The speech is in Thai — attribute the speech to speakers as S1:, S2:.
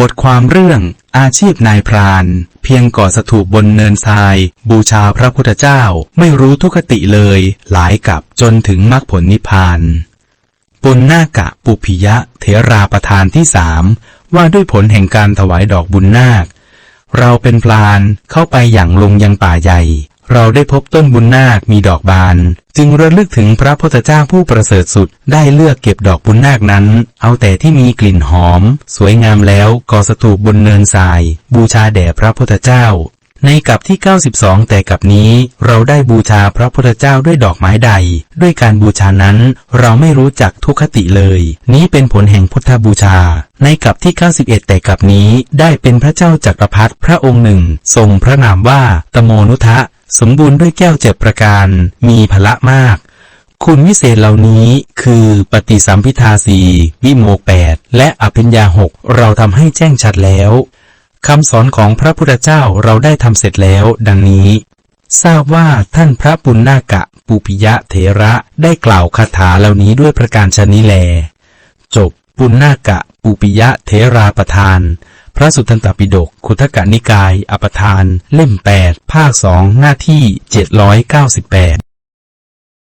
S1: บทความเรื่องอาชีพนายพราน เพียงก่อสถูปบนเนินทราย บูชาพระพุทธเจ้าไม่รู้ทุกขติเลย หลายกับจนถึงมรรคผลนิพพานปุณนากะปุพิยะเถราประธานที่สามว่าด้วยผลแห่งการถวายดอกบุญนาค เราเป็นพลานเข้าไปอย่างลงยังป่าใหญ่ เราได้พบต้นบุญนาคมีดอกบาน จึงระลึกถึงพระพุทธเจ้าผู้ประเสริฐสุดได้เลือกเก็บดอกบุญนาคนั้น เอาแต่ที่มีกลิ่นหอม สวยงามแล้วก่อสถูปบนเนินทราย บูชาแด่พระพุทธเจ้า ในกับที่ 92 แต่กับนี้ เราได้บูชาพระพุทธเจ้าด้วยดอกไม้ใด ด้วยการบูชานั้น เราไม่รู้จักทุกขติเลย นี้เป็นผลแห่งพุทธบูชาในกับที่ 91 แต่กับนี้ได้เป็นพระเจ้าจักรพรรดิพระองค์หนึ่ง ทรงพระนามว่าตโมนุทะ สมบูรณ์ด้วยแก้วเจ็ดประการ มีพละมาก คุณวิเศษเหล่านี้คือปฏิสัมพิทาสีวิโมกแปดและอภิญญาหกเราทำให้แจ้งชัดแล้วคำสอนของพระพุทธเจ้าเราได้ทำเสร็จแล้วดังนี้ ทราบว่าท่านพระปุณณากะปุปิยะเถระได้กล่าวคาถาเหล่านี้ด้วยประการชนิแล จบปุณณากะปุปิยะเถราประธาน พระสุตตันตปิฎกขุทกนิกาย อปทาน เล่ม 8 ภาค 2 หน้าที่ 798